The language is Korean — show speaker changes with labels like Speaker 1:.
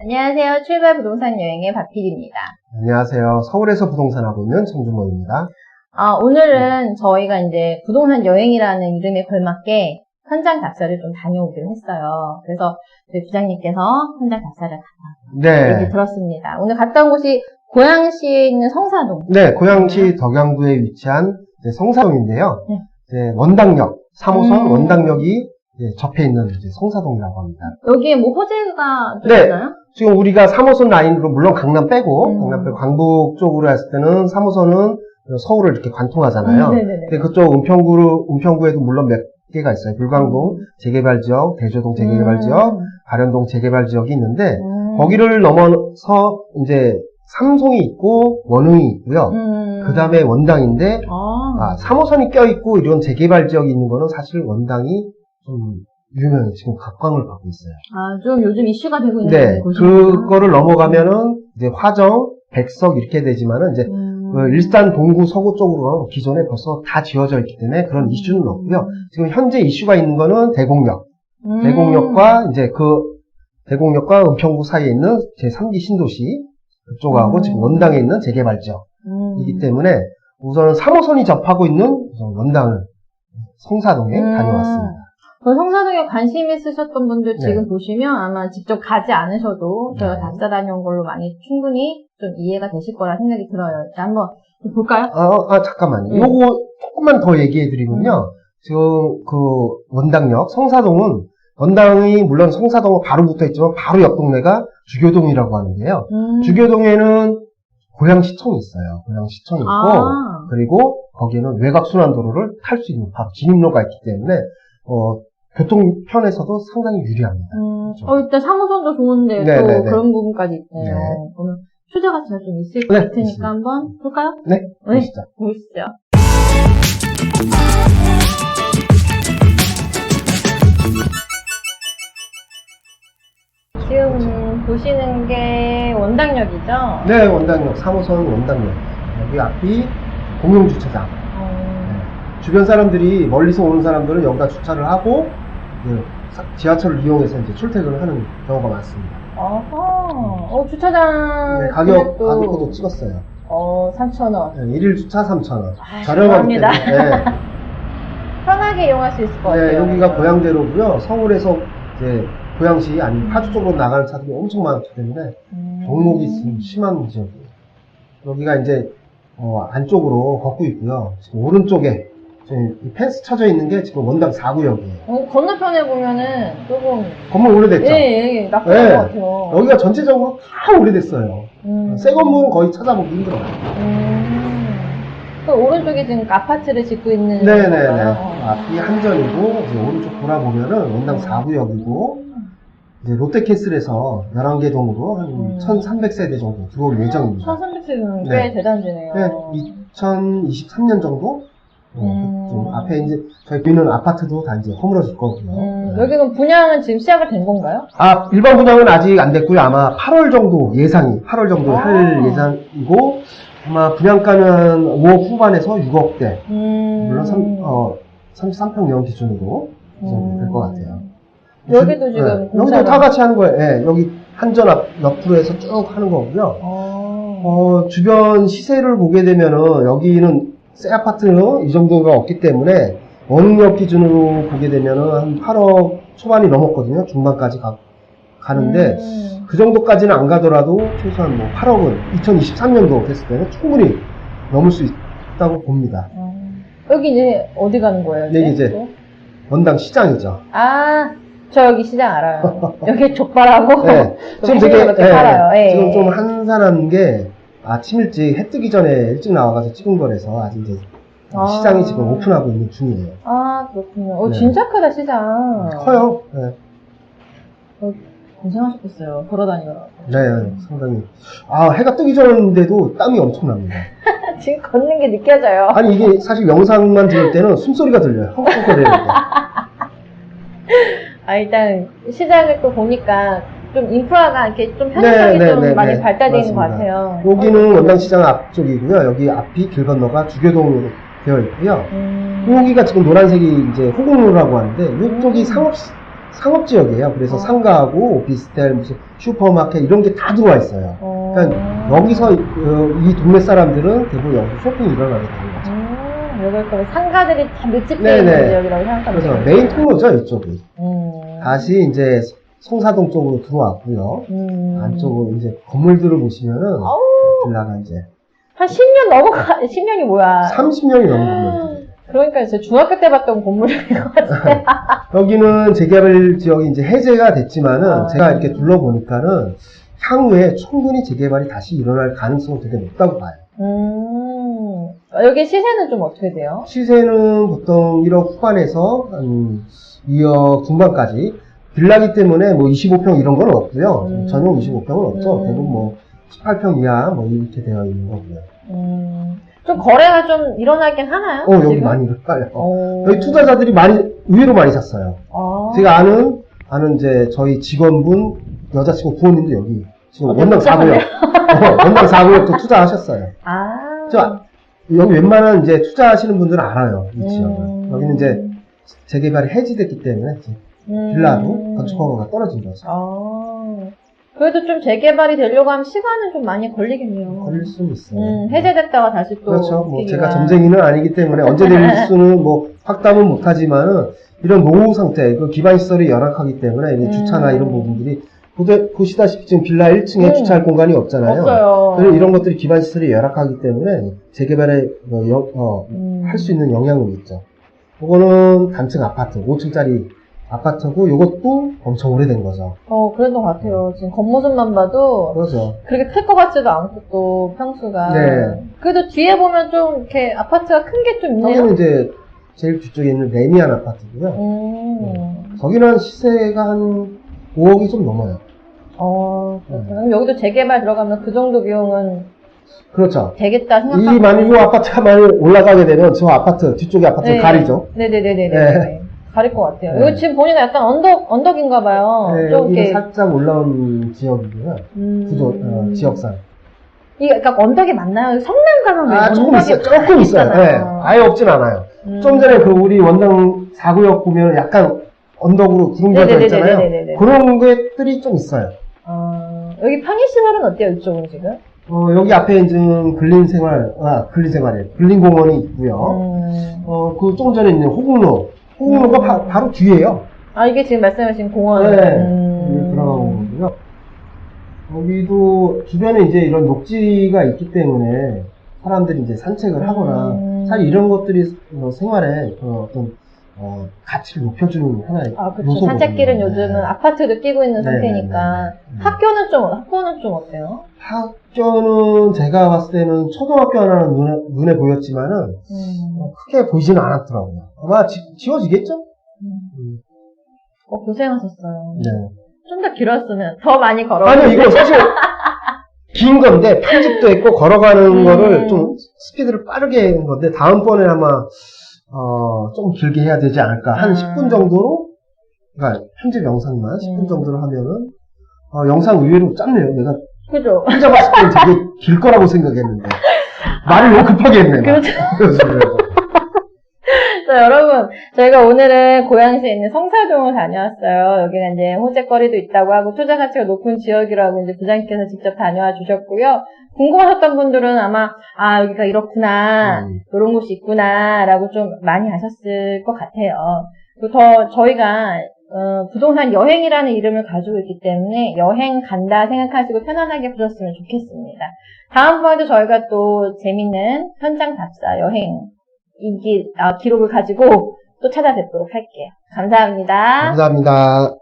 Speaker 1: 안녕하세요. 출발 부동산 여행의 박PD입니다.
Speaker 2: 안녕하세요. 서울에서 부동산 하고 있는 정준모입니다.
Speaker 1: 아, 오늘은 저희가 이제 부동산 여행이라는 이름에 걸맞게 현장 답사를 좀 다녀오기로 했어요. 그래서 저희 부장님께서 현장 답사를 갔다
Speaker 2: 네.
Speaker 1: 들었습니다. 오늘 갔다 온 곳이 고양시에 있는 성사동.
Speaker 2: 네, 고양시 덕양구에 위치한 성사동인데요.
Speaker 1: 네.
Speaker 2: 원당역, 3호선
Speaker 1: 음.
Speaker 2: 원당역이 접해 있는 성사동이라고 합니다.
Speaker 1: 여기에 뭐 호재가 좀
Speaker 2: 네.
Speaker 1: 있나요?
Speaker 2: 지금 우리가 3호선 라인으로 물론 강남 빼고
Speaker 1: 음.
Speaker 2: 강남 빼고 광북 쪽으로 했을 때는 3호선은 서울을 이렇게 관통하잖아요.
Speaker 1: 음.
Speaker 2: 근데 그쪽 은평구 은평구에도 물론 몇 개가 있어요. 불광동 재개발 지역, 대조동 재개발 지역, 가련동 재개발 지역이 있는데
Speaker 1: 음.
Speaker 2: 거기를 넘어서 이제 삼송이 있고 원흥이 있고요.
Speaker 1: 음.
Speaker 2: 그 다음에 원당인데
Speaker 1: 아.
Speaker 2: 아, 3호선이 껴있고 이런 재개발 지역이 있는 거는 사실 원당이 좀 유명해요. 지금 각광을 받고 있어요.
Speaker 1: 아, 좀 요즘 이슈가 되고 있는
Speaker 2: 네,
Speaker 1: 곳이구나.
Speaker 2: 그거를 넘어가면은 이제 화정, 백석 이렇게 되지만은 이제
Speaker 1: 음.
Speaker 2: 그 일산 동구 서구 쪽으로는 기존에 벌써 다 지어져 있기 때문에 그런 이슈는 없고요. 지금 현재 이슈가 있는 거는 대곡역,
Speaker 1: 음.
Speaker 2: 대곡역과 이제 그 대곡역과 은평구 사이에 있는 제3기 신도시 그쪽하고
Speaker 1: 음.
Speaker 2: 지금 원당에 있는 재개발 지역이기
Speaker 1: 음.
Speaker 2: 때문에 우선 3호선이 접하고 있는 원당을 성사동에
Speaker 1: 음.
Speaker 2: 다녀왔습니다.
Speaker 1: 그 성사동에 관심 있으셨던 분들
Speaker 2: 네.
Speaker 1: 지금 보시면 아마 직접 가지 않으셔도 저희가
Speaker 2: 네.
Speaker 1: 답사 다녀온 걸로 많이 충분히 좀 이해가 되실 거라 생각이 들어요. 일단 한번 좀 볼까요?
Speaker 2: 아, 아, 잠깐만요.
Speaker 1: 네.
Speaker 2: 요거 조금만 더 얘기해 드리면요. 지금 그 원당역, 성사동은 원당이 물론 성사동은 바로 붙어 있지만 바로 옆 동네가 주교동이라고 하는데요.
Speaker 1: 음.
Speaker 2: 주교동에는 고양시청이 있어요. 고양시청이 있고
Speaker 1: 아.
Speaker 2: 그리고 거기에는 외곽순환도로를 탈 수 있는 바로 진입로가 있기 때문에 어, 교통편에서도 상당히 유리합니다.
Speaker 1: 음.
Speaker 2: 그렇죠.
Speaker 1: 어, 일단 3호선도 좋은데
Speaker 2: 네,
Speaker 1: 또
Speaker 2: 네, 네.
Speaker 1: 그런 부분까지 있네요.
Speaker 2: 네.
Speaker 1: 그러면 투자가 잘 좀 있을
Speaker 2: 네,
Speaker 1: 것 같으니까
Speaker 2: 있습니다.
Speaker 1: 한번 볼까요?
Speaker 2: 네,
Speaker 1: 네.
Speaker 2: 보시죠.
Speaker 1: 보시죠. 지금 보시는 게 원당역이죠?
Speaker 2: 네, 원당역, 3호선 원당역. 여기 앞이 공용주차장.
Speaker 1: 어,
Speaker 2: 주변 사람들이 멀리서 오는 사람들은 여기다 주차를 하고 그 사- 지하철을 이용해서 이제 출퇴근을 하는 경우가 많습니다.
Speaker 1: 어허. 어, 주차장.
Speaker 2: 네, 가격
Speaker 1: 금액도,
Speaker 2: 가격도 찍었어요.
Speaker 1: 어, 3,000원.
Speaker 2: 네, 일일 주차 3,000원.
Speaker 1: 아,
Speaker 2: 저렴하기
Speaker 1: 저렴합니다.
Speaker 2: 때문에.
Speaker 1: 편하게 이용할 수 있을 것
Speaker 2: 네, 네,
Speaker 1: 같아요.
Speaker 2: 여기가 고양대로고요. 서울에서 이제 고양시 아니면 파주 쪽으로 나가는 차들이 엄청 많기 때문에
Speaker 1: 음.
Speaker 2: 종목이 좀 심한 지역이에요. 여기가 이제 어, 안쪽으로 걷고 있고요. 지금 오른쪽에 지금 이 펜스 쳐져 있는 게 지금 원당 4구역이에요.
Speaker 1: 어, 건너편에 보면은 조금.
Speaker 2: 건물 오래됐죠?
Speaker 1: 예, 예, 나쁜
Speaker 2: 네.
Speaker 1: 것 같아요.
Speaker 2: 여기가 전체적으로 다 오래됐어요.
Speaker 1: 음.
Speaker 2: 새 건물은 거의 찾아보기 힘들어요.
Speaker 1: 음. 그 오른쪽에 지금 아파트를 짓고 있는.
Speaker 2: 네네네.
Speaker 1: 건가요?
Speaker 2: 앞이 한전이고, 이제 오른쪽 돌아보면은 원당 4구역이고, 이제 롯데캐슬에서 11개 동으로 한
Speaker 1: 음.
Speaker 2: 1300세대 정도 들어올 예정입니다.
Speaker 1: 1300세는
Speaker 2: 네.
Speaker 1: 꽤 대단지네요.
Speaker 2: 네, 2023년 정도? 어,
Speaker 1: 음.
Speaker 2: 좀 앞에 이제 저희 보이는 아파트도 다 이제 허물어질 거고요.
Speaker 1: 음,
Speaker 2: 네.
Speaker 1: 여기는 분양은 지금 시작이 된 건가요?
Speaker 2: 아, 일반 분양은 아직 안 됐고요. 아마 8월 정도 예상이, 8월 정도
Speaker 1: 아.
Speaker 2: 할 예상이고, 아마 분양가는 5억 후반에서 6억대.
Speaker 1: 음.
Speaker 2: 물론 3, 어, 33평형 기준으로 그 정도 될것 같아요.
Speaker 1: 여기도
Speaker 2: 주-
Speaker 1: 지금
Speaker 2: 네, 여기도 다 같이 하는 거예요. 예, 여기 한전 앞, 옆으로 해서 쭉 하는 거고요.
Speaker 1: 어.
Speaker 2: 어, 주변 시세를 보게 되면은 여기는 새 아파트는 이 정도가 없기 때문에 원역 기준으로 보게 되면은 한 8억 초반이 넘었거든요. 중반까지 가, 가는데
Speaker 1: 음.
Speaker 2: 그 정도까지는 안 가더라도 최소한 뭐 8억은 2023년도 됐을 때는 충분히 넘을 수 있다고 봅니다.
Speaker 1: 음. 여기 이제 어디 가는 거예요?
Speaker 2: 여기 이제
Speaker 1: 또?
Speaker 2: 원당 시장이죠.
Speaker 1: 아, 저 여기 시장 알아요. 여기 족발하고.
Speaker 2: 네. 지금 되게
Speaker 1: 어, 좀
Speaker 2: 예,
Speaker 1: 팔아요. 예.
Speaker 2: 지금 좀 한산한 게 아침 일찍 해 뜨기 전에 일찍 나와가지고 찍은 거라서 아직 이제
Speaker 1: 아.
Speaker 2: 시장이 지금 오픈하고 있는 중이에요.
Speaker 1: 아, 그렇군요. 어,
Speaker 2: 네.
Speaker 1: 진짜 크다, 시장.
Speaker 2: 커요. 네.
Speaker 1: 고생하셨겠어요. 걸어다니느라.
Speaker 2: 네, 상당히. 아, 해가 뜨기 전인데도 땀이 엄청납니다.
Speaker 1: 지금 걷는 게 느껴져요.
Speaker 2: 아니, 이게 사실 영상만 들을 때는 숨소리가 들려요. 헉헉거리는 거.
Speaker 1: 아, 일단 시장을 또 보니까 좀 인프라가 이렇게 좀
Speaker 2: 네,
Speaker 1: 편의성이
Speaker 2: 네,
Speaker 1: 좀
Speaker 2: 네,
Speaker 1: 많이
Speaker 2: 네.
Speaker 1: 발달되어 있는 것. 같아요.
Speaker 2: 여기는 원당시장 앞쪽이고요. 여기 앞이 길 건너가 주교동으로 되어 있고요.
Speaker 1: 음.
Speaker 2: 여기가 지금 노란색이 이제 호공로라고 하는데 이쪽이
Speaker 1: 음.
Speaker 2: 상업 상업 지역이에요. 그래서
Speaker 1: 어.
Speaker 2: 상가하고 오피스텔, 무슨 슈퍼마켓 이런 게 다 들어와 있어요.
Speaker 1: 어.
Speaker 2: 그러니까 여기서 어, 이 동네 사람들은 대부분 여기서 쇼핑 일어나게 되는 거죠.
Speaker 1: 음, 여기 거의 상가들이 다 밀집되어. 있는 지역이라고 생각하면
Speaker 2: 그래서
Speaker 1: 돼요.
Speaker 2: 메인 통로죠 이쪽이.
Speaker 1: 음.
Speaker 2: 다시 이제 송사동 쪽으로 들어왔고요.
Speaker 1: 음.
Speaker 2: 안쪽으로 이제 건물들을 보시면은. 빌라가 이제
Speaker 1: 한 10년 넘어가, 10년이 뭐야.
Speaker 2: 30년이 넘은 건물들.
Speaker 1: 그러니까 제 중학교 때 봤던 건물인 것 같아.
Speaker 2: 여기는 재개발 지역이 이제 해제가 됐지만은
Speaker 1: 아.
Speaker 2: 제가 이렇게 둘러보니까는 향후에 충분히 재개발이 다시 일어날 가능성이 되게 높다고 봐요.
Speaker 1: 음. 여기 시세는 좀 어떻게 돼요?
Speaker 2: 시세는 보통 1억 후반에서 한 2억 중반까지 빌라기 때문에 뭐 25평 이런 건 없고요.
Speaker 1: 음.
Speaker 2: 전용 25평은 없죠.
Speaker 1: 음.
Speaker 2: 대부분 뭐 18평 이하 뭐 이렇게 되어 있는 거고요.
Speaker 1: 음. 좀 거래가 좀 일어나긴 하나요?
Speaker 2: 어, 여기
Speaker 1: 지금?
Speaker 2: 많이 빨려.
Speaker 1: 어.
Speaker 2: 여기 투자자들이 많이, 의외로 많이 샀어요.
Speaker 1: 아.
Speaker 2: 제가 아는, 아는 이제 저희 직원분, 여자친구 부모님도 여기 지금
Speaker 1: 어,
Speaker 2: 원당
Speaker 1: 진짜
Speaker 2: 4구역, 어, 원당 4구역도 투자하셨어요.
Speaker 1: 아.
Speaker 2: 저, 여기 웬만한 이제 투자하시는 분들은 알아요. 이 지역을.
Speaker 1: 음.
Speaker 2: 여기는 이제 재개발이 해지됐기 때문에 이제
Speaker 1: 음.
Speaker 2: 빌라도 건축 허가가 떨어진 거죠.
Speaker 1: 아. 그래도 좀 재개발이 되려고 하면 시간은 좀 많이 걸리겠네요.
Speaker 2: 걸릴 수는 있어요.
Speaker 1: 음, 해제됐다가 다시 또.
Speaker 2: 그렇죠. 뭐. 제가 점쟁이는 아니기 때문에 언제 될 수는 뭐 확답은 못하지만은 이런 노후 상태, 그 기반 시설이 열악하기 때문에
Speaker 1: 음.
Speaker 2: 주차나 이런 부분들이 보다- 보시 다시피 지금 빌라 1층에
Speaker 1: 음.
Speaker 2: 주차할 공간이 없잖아요.
Speaker 1: 없어요.
Speaker 2: 그래서 이런 것들이 기반 시설이 열악하기 때문에 재개발에 어,
Speaker 1: 음.
Speaker 2: 할수 있는 영향은 있죠. 이거는 단층 아파트, 5층짜리 아파트고 이것도 엄청 오래된 거죠.
Speaker 1: 어, 그랬던 것 같아요. 지금 겉모습만 봐도
Speaker 2: 그렇죠.
Speaker 1: 그렇게 클 것 같지도 않고 또 평수가.
Speaker 2: 네.
Speaker 1: 그래도 뒤에 보면 좀 이렇게 아파트가 큰 게 좀 있네요.
Speaker 2: 여기는 이제 제일 뒤쪽에 있는 레미안 아파트고요.
Speaker 1: 음.
Speaker 2: 거기는 시세가 한 5억이 좀 넘어요.
Speaker 1: 어, 그렇구나. 그럼 여기도 재개발 들어가면 그 정도 비용은
Speaker 2: 그렇죠.
Speaker 1: 되겠다
Speaker 2: 이
Speaker 1: 생각하고.
Speaker 2: 만약 이 아파트가 많이 올라가게 되면 저 아파트 뒤쪽에 아파트를 가리죠.
Speaker 1: 네네네네.
Speaker 2: 네.
Speaker 1: 가릴 것 같아요.
Speaker 2: 네.
Speaker 1: 이거 지금 보니까 약간 언덕, 언덕인가 봐요.
Speaker 2: 네,
Speaker 1: 좀
Speaker 2: 여기는
Speaker 1: 이렇게.
Speaker 2: 살짝 올라온 지역이고요.
Speaker 1: 음.
Speaker 2: 구조 어, 지역상.
Speaker 1: 이게 약간 언덕이 맞나요? 성남 가면 왜
Speaker 2: 아 조금
Speaker 1: 언덕이
Speaker 2: 있어요. 조금 있어요. 네,
Speaker 1: 있잖아요.
Speaker 2: 아예 없진 않아요.
Speaker 1: 음.
Speaker 2: 좀 전에 그 우리 원당 4구역 보면 약간 언덕으로 구름져져 있잖아요. 그런 것들이 좀 있어요.
Speaker 1: 어, 여기 편의시설은 어때요, 이쪽은 지금?
Speaker 2: 어, 여기 앞에 이제 근린 생활, 아, 근린 생활이에요. 근린 공원이 있고요.
Speaker 1: 음.
Speaker 2: 어, 그 조금 전에 있는 호국로. 호국로가
Speaker 1: 음.
Speaker 2: 바, 바로 뒤에요.
Speaker 1: 아, 이게 지금 말씀하신 공원.
Speaker 2: 네.
Speaker 1: 음.
Speaker 2: 여기 들어가는 거고요. 여기도 주변에 이제 이런 녹지가 있기 때문에 사람들이 이제 산책을 하거나
Speaker 1: 음.
Speaker 2: 사실 이런 것들이 어, 생활에 어, 어떤 어, 가치를 높여주는 하나의
Speaker 1: 아.
Speaker 2: 요소거든요.
Speaker 1: 산책길은
Speaker 2: 네.
Speaker 1: 요즘은 아파트도 끼고 있는
Speaker 2: 네,
Speaker 1: 상태니까.
Speaker 2: 네, 네, 네.
Speaker 1: 학교는 좀, 학교는 좀 어때요?
Speaker 2: 학교는 제가 봤을 때는 초등학교 하나는 눈에, 눈에 보였지만은
Speaker 1: 음.
Speaker 2: 어, 크게 보이지는 않았더라고요. 아마 지, 지워지겠죠?
Speaker 1: 음. 어, 고생하셨어요.
Speaker 2: 네.
Speaker 1: 좀 더 길었으면 더 많이 걸어.
Speaker 2: 아니요, 이거 사실 긴 건데 편집도 했고 걸어가는
Speaker 1: 음.
Speaker 2: 거를 좀 스피드를 빠르게 한 건데 다음번에 아마 어, 좀 길게 해야 되지 않을까. 한
Speaker 1: 아.
Speaker 2: 10분 정도로 그러니까 편집 영상만 10분
Speaker 1: 음.
Speaker 2: 정도로 하면은 어, 영상 의외로 짧네요. 내가
Speaker 1: 그죠?
Speaker 2: 혼자 봤을 때는 되게 길 거라고 생각했는데 말을 너무 급하게 했네. 막.
Speaker 1: 그렇죠. 자, 여러분, 저희가 오늘은 고양시에 있는 성사동을 다녀왔어요. 여기가 이제 호재거리도 있다고 하고 투자 가치가 높은 지역이라고 이제 부장님께서 직접 다녀와 주셨고요. 궁금하셨던 분들은 아마, 아, 여기가 이렇구나,
Speaker 2: 음.
Speaker 1: 이런 곳이 있구나, 라고 좀 많이 아셨을 것 같아요. 그리고 더 저희가, 어, 부동산 여행이라는 이름을 가지고 있기 때문에 여행 간다 생각하시고 편안하게 보셨으면 좋겠습니다. 다음번에도 저희가 또 재밌는 현장 답사 여행 인기, 아, 기록을 가지고 또 찾아뵙도록 할게요. 감사합니다.
Speaker 2: 감사합니다.